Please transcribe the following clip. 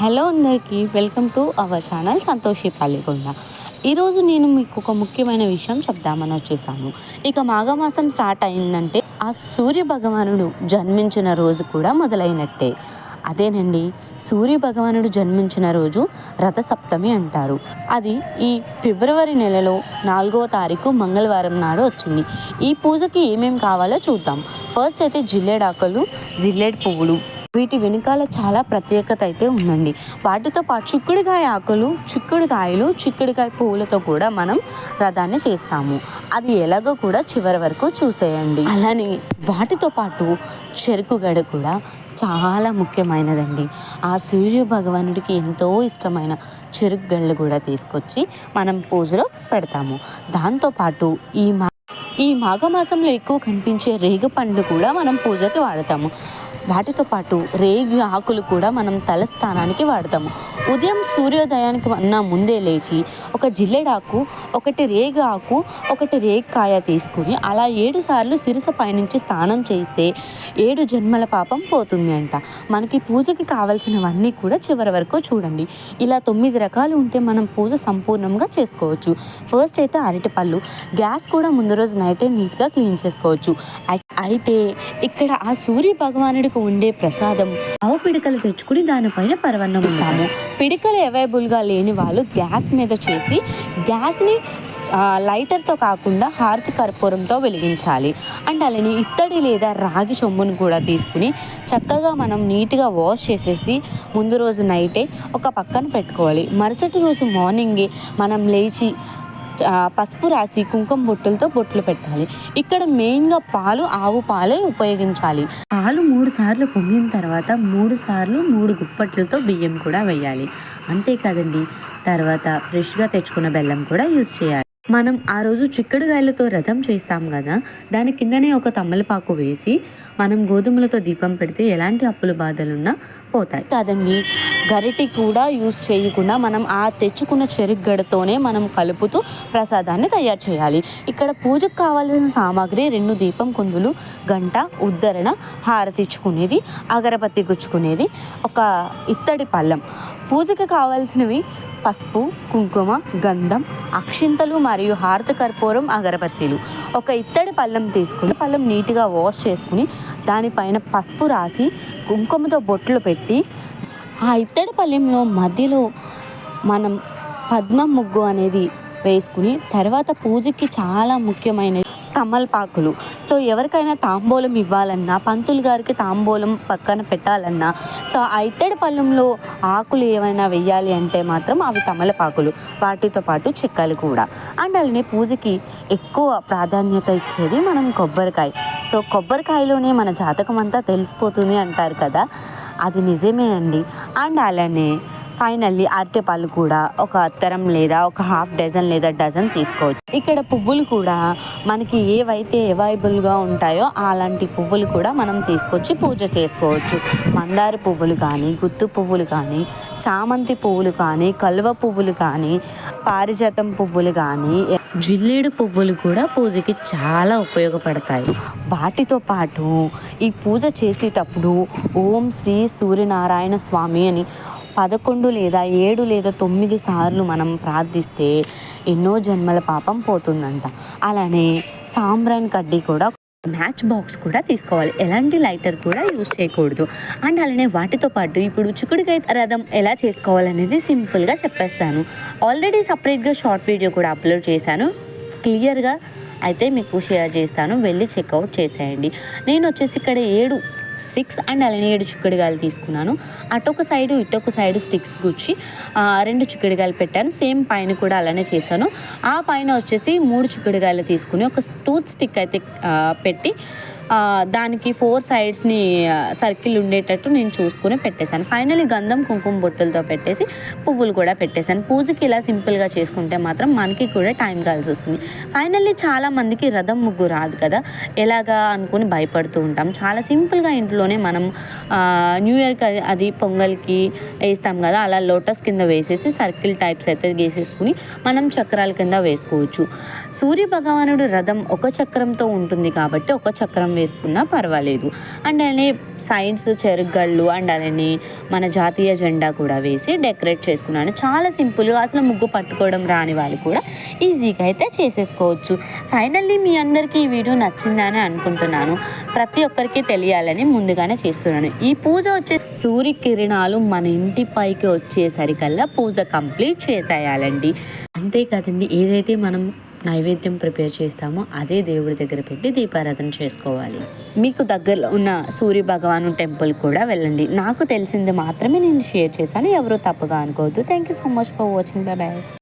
Hello అందరికీ welcome to our channel Santoshi Pallikonda ఈరోజు నేను మీకు ఒక ముఖ్యమైన విషయం చెప్దామని వచ్చేసాను ఇక మాఘమాసం స్టార్ట్ అయిందంటే ఆ సూర్య భగవానుడు జన్మించిన రోజు కూడా మొదలైనట్టే. అదేనండి సూర్య భగవానుడు జన్మించిన రోజు రథసప్తమి అంటారు. అది ఈ ఫిబ్రవరి నెలలో నాలుగవ తారీఖు మంగళవారం నాడు వచ్చింది. ఈ పూజకి ఏమేమి కావాలో చూద్దాం. ఫస్ట్ అయితే జిల్లేడాకులు జిల్లేడు పువ్వులు వీటి వెనుకాల చాలా ప్రత్యేకత అయితే ఉందండి. వాటితో పాటు చిక్కుడుకాయ ఆకులు చిక్కుడుకాయలు చిక్కుడుకాయ పువ్వులతో కూడా మనం రథాన్ని చేస్తాము. అది ఎలాగో కూడా చివరి వరకు చూసేయండి. అలానే వాటితో పాటు చెరుకు గడ కూడా చాలా ముఖ్యమైనదండి. ఆ సూర్య భగవానుడికి ఎంతో ఇష్టమైన చెరుకు గళ్ళు కూడా తీసుకొచ్చి మనం పూజలో పెడతాము. దాంతోపాటు ఈ మా ఈ మాఘమాసంలో ఎక్కువ కనిపించే రేగ పండ్లు కూడా మనం పూజకి వాడతాము. వాటితో పాటు రేగి ఆకులు కూడా మనం తలస్థానానికి వాడతాము. ఉదయం సూర్యోదయానికి అన్న ముందే లేచి ఒక జిల్లెడాకు ఒకటి రేగి ఆకు ఒకటి రేగికాయ తీసుకుని అలా ఏడు సార్లు సిరిస పైనుంచి స్నానం చేస్తే ఏడు జన్మల పాపం పోతుంది అంట. మనకి పూజకి కావాల్సినవన్నీ కూడా చివరి వరకు చూడండి. ఇలా తొమ్మిది రకాలు ఉంటే మనం పూజ సంపూర్ణంగా చేసుకోవచ్చు. ఫస్ట్ అయితే అరటిపళ్ళు. గ్యాస్ కూడా ముందు రోజు నైటే నీట్గా క్లీన్ చేసుకోవచ్చు. అయితే ఇక్కడ ఆ సూర్య భగవానుడికి ఉండే ప్రసాదం. ఆవు పిడికలు తెచ్చుకుని దానిపైన పరవన్నం ఇస్తాము. పిడికలు అవైలబుల్గా లేని వాళ్ళు గ్యాస్ మీద చేసి గ్యాస్ని లైటర్తో కాకుండా హారతి కర్పూరంతో వెలిగించాలి. అండ్ అలానే ఇత్తడి లేదా రాగి చెంబును కూడా తీసుకుని చక్కగా మనం నీట్గా వాష్ చేసేసి ముందు రోజు నైటే ఒక పక్కన పెట్టుకోవాలి. మరుసటి రోజు మార్నింగే మనం లేచి పసుపు రాసి కుంకుమ బొట్టులతో బొట్లు పెట్టాలి. ఇక్కడ మెయిన్గా పాలు ఆవు పాలే ఉపయోగించాలి. పాలు మూడు సార్లు పొంగిన తర్వాత మూడు సార్లు మూడు గుప్పట్లతో బియ్యం కూడా వేయాలి. అంతేకాదండి తర్వాత ఫ్రెష్గా తెచ్చుకున్న బెల్లం కూడా యూజ్ చేయాలి. మనం ఆ రోజు చిక్కుడుగాయలతో రథం చేస్తాం కదా? దాని కిందనే ఒక తమ్మలపాకు వేసి మనం గోధుమలతో దీపం పెడితే ఎలాంటి అప్పుల బాధలున్నా పోతాయి. కాదండి గరిటి కూడా యూజ్ చేయకుండా మనం ఆ తెచ్చుకున్న చెరుకు గడతోనే మనం కలుపుతూ ప్రసాదాన్ని తయారు చేయాలి. ఇక్కడ పూజకు కావాల్సిన సామాగ్రి రెండు దీపం కుందులు గంట ఉద్ధరణ హారతిచ్చుకునేది అగరబత్తి గుచ్చుకునేది ఒక ఇత్తడి పళ్ళం. పూజకి కావాల్సినవి పసుపు కుంకుమ గంధం అక్షింతలు మరియు హారత కర్పూరం అగరబత్తీలు. ఒక ఇత్తడి పళ్ళం తీసుకుని పళ్ళెం నీట్గా వాష్ చేసుకుని దానిపైన పసుపు రాసి కుంకుమతో బొట్లు పెట్టి ఆ ఇత్తడి పళ్ళెంలో మధ్యలో మనం పద్మ ముగ్గు అనేది వేసుకుని తర్వాత పూజకి చాలా ముఖ్యమైనది తమలపాకులు. సో ఎవరికైనా తాంబూలం ఇవ్వాలన్నా పంతులు గారికి తాంబూలం పక్కన పెట్టాలన్నా సో ఆ పళ్ళెంలో ఆకులు ఏమైనా వెయ్యాలి అంటే మాత్రం అవి తమలపాకులు వాటితో పాటు చెక్కలు కూడా. అండ్ అలానే పూజకి ఎక్కువ ప్రాధాన్యత ఇచ్చేది మనం కొబ్బరికాయ. సో కొబ్బరికాయలోనే మన జాతకం అంతా తెలిసిపోతుంది అంటారు కదా అది నిజమే అండి. అండ్ అలానే ఫైనల్లీ అరటిపళ్ళు కూడా ఒక అత్తరం లేదా ఒక హాఫ్ డజన్ లేదా డజన్ తీసుకోవచ్చు. ఇక్కడ పువ్వులు కూడా మనకి ఏవైతే అవైలబుల్గా ఉంటాయో అలాంటి పువ్వులు కూడా మనం తీసుకొచ్చి పూజ చేసుకోవచ్చు. మందార పువ్వులు కానీ గుత్తు పువ్వులు కానీ చామంతి పువ్వులు కానీ కలువ పువ్వులు కానీ పారిజాతం పువ్వులు కానీ జిల్లేడు పువ్వులు కూడా పూజకి చాలా ఉపయోగపడతాయి. వాటితో పాటు ఈ పూజ చేసేటప్పుడు ఓం శ్రీ సూర్యనారాయణ స్వామి అని పదకొండు లేదా ఏడు లేదా తొమ్మిది సార్లు మనం ప్రార్థిస్తే ఎన్నో జన్మల పాపం పోతుందంట. అలానే సాంబ్రాన్ కడ్డీ కూడా మ్యాచ్ బాక్స్ కూడా తీసుకోవాలి. ఎలాంటి లైటర్ కూడా యూజ్ చేయకూడదు. అండ్ అలానే వాటితో పాటు ఇప్పుడు చిక్కుడుకాయ రథం ఎలా చేసుకోవాలనేది సింపుల్గా చెప్పేస్తాను. ఆల్రెడీ సపరేట్గా షార్ట్ వీడియో కూడా అప్లోడ్ చేశాను. క్లియర్గా అయితే మీకు షేర్ చేస్తాను. వెళ్ళి చెక్అవుట్ చేసేయండి. నేను వచ్చేసి ఇక్కడ ఏడు స్టిక్స్ అండ్ అలానే ఏడు చిక్కుడుగాయలు తీసుకున్నాను. అటొక సైడు ఇటొక సైడు స్టిక్స్ గుచ్చి రెండు చిక్కుడుగాయలు పెట్టాను. సేమ్ పైన కూడా అలానే చేశాను. ఆ పైన వచ్చేసి మూడు చిక్కుడుగాయలు తీసుకుని ఒక టూత్ స్టిక్ అయితే పెట్టి దానికి ఫోర్ సైడ్స్ని సర్కిల్ ఉండేటట్టు నేను చూసుకుని పెట్టేశాను. ఫైనలీ గంధం కుంకుమ బొట్టులతో పెట్టేసి పువ్వులు కూడా పెట్టేశాను. పూజకి ఇలా సింపుల్గా చేసుకుంటే మాత్రం మనకి కూడా టైం కలిసి వస్తుంది. ఫైనల్లీ చాలామందికి రథం ముగ్గు రాదు కదా. ఎలాగా అనుకుని భయపడుతూ ఉంటాం. చాలా సింపుల్గా ఇంట్లోనే మనం న్యూ ఇయర్కి అది అది పొంగల్కి వేస్తాం కదా. అలా లోటస్ కింద వేసేసి సర్కిల్ టైప్స్ అయితే వేసేసుకుని మనం చక్రాల కింద వేసుకోవచ్చు. సూర్య భగవానుడు రథం ఒక చక్రంతో ఉంటుంది కాబట్టి ఒక చక్రం వేసుకున్నా పర్వాలేదు. అండ్ అలానే సైడ్స్ చెరుగళ్ళు అండ్ అలానే మన జాతీయ జెండా కూడా వేసి డెకరేట్ చేసుకున్నాను. చాలా సింపుల్గా అసలు ముగ్గు పట్టుకోవడం రాని వాళ్ళు కూడా ఈజీగా అయితే చేసేసుకోవచ్చు. ఫైనల్లీ మీ అందరికీ ఈ వీడియో నచ్చిందని అనుకుంటున్నాను. ప్రతి ఒక్కరికి తెలియాలని ముందుగానే చేస్తున్నాను. ఈ పూజ వచ్చే సూర్య కిరణాలు మన ఇంటి పైకి వచ్చేసరికల్లా పూజ కంప్లీట్ చేసేయాలండి. అంతే కదండి. ఏదైతే మనం నైవేద్యం ప్రిపేర్ చేస్తామో అదే దేవుడి దగ్గర పెట్టి దీపారాధన చేసుకోవాలి. మీకు దగ్గరలో ఉన్న సూర్య భగవాను టెంపుల్ కూడా వెళ్ళండి. నాకు తెలిసింది మాత్రమే నేను షేర్ చేశాను. ఎవరు తప్పుగా అనుకోవద్దు. Thank you so much for watching bye bye